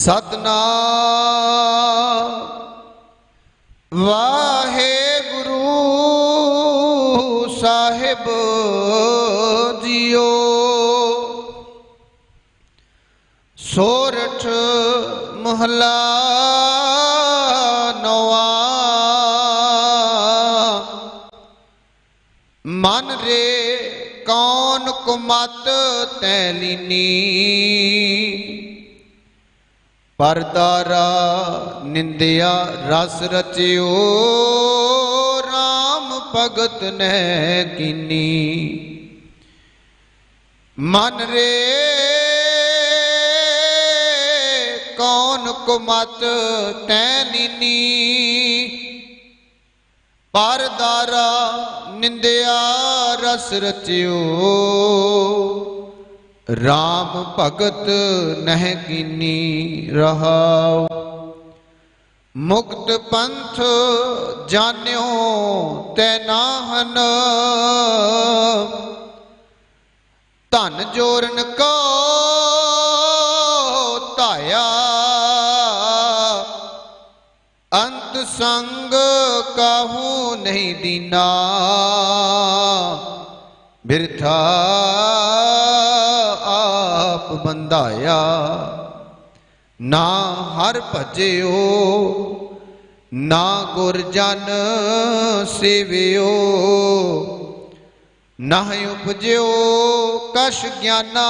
ਸਤਨਾਮ ਵਾਹਿਗੁਰੂ ਸਾਹਿਬ JIO ਸੋਰਠ ਮਹਲਾ ਨਵਾ ਮਨ ਰੇ ਕੌਣ ਕੁਮਤ ਤੈ पर दारा निंदिया रस रचियो, राम भगत ने किनी मन रे, कौन कुमत तैनी पर दारा निंदिया रस रचियो RAM ਭਗਤ ਨਹਿ ਕੀਨੀ ਰਹਾਉ। ਮੁਕਤ ਪੰਥ ਜਾਣਿਓ ਤੈ ਨਾਹਨ। ਧਨ ਜੋਰਨ ਕੋ ਧਾਇਆ। ਅੰਤ ਸੰਗ ਕਾਹੂ ਨਹੀਂ ਦੀਨਾ। ਬਿਰਥਾ ਆਪ ਬੰਧਾਇਆ। ਨਾ ਹਰ ਭਜਿਓ, ਨਾ ਗੁਰ ਜਨ ਸੇਵਿਓ। ਨਾ ਉਪਜਿਓ ਕਸ਼ ਗਿਆਨਾ,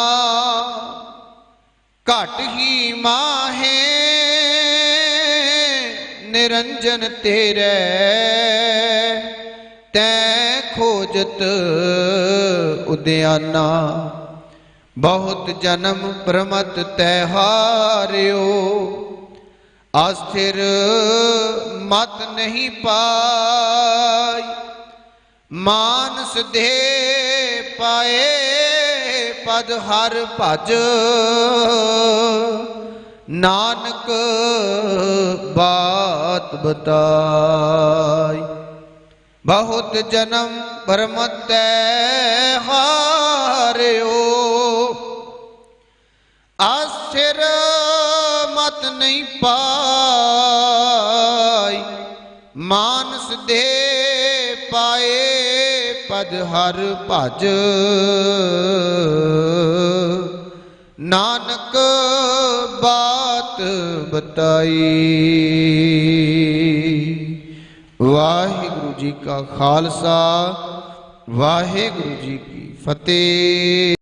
ਘਟ ਹੀ ਮਾਹੇ। ਨਿਰੰਜਨ ਤੇਰੇ, ਤੈ ਖੋਜਤ ਉਦਿਆਨਾ। बहुत जन्म प्रमत तैहार्यो अस्थिर मत नहीं पाए मानस दे पाए पद हर भज। नानक बात बताई। बहुत जन्म भ्रमत हार्यो। ਹਾਰਿਓ ਮਤ ਨਹੀਂ ਪਾਈ। ਮਾਨਸ ਦੇ ਪਾਏ ਪਦ ਹਰ ਭਜ। ਨਾਨਕ ਬਾਤ ਬਤਾਈ। ਵਾਹਿਗੁਰੂ ਜੀ ਕਾ ਖਾਲਸਾ, ਵਾਹਿਗੁਰੂ ਜੀ ਕੀ ਫਤਿਹ।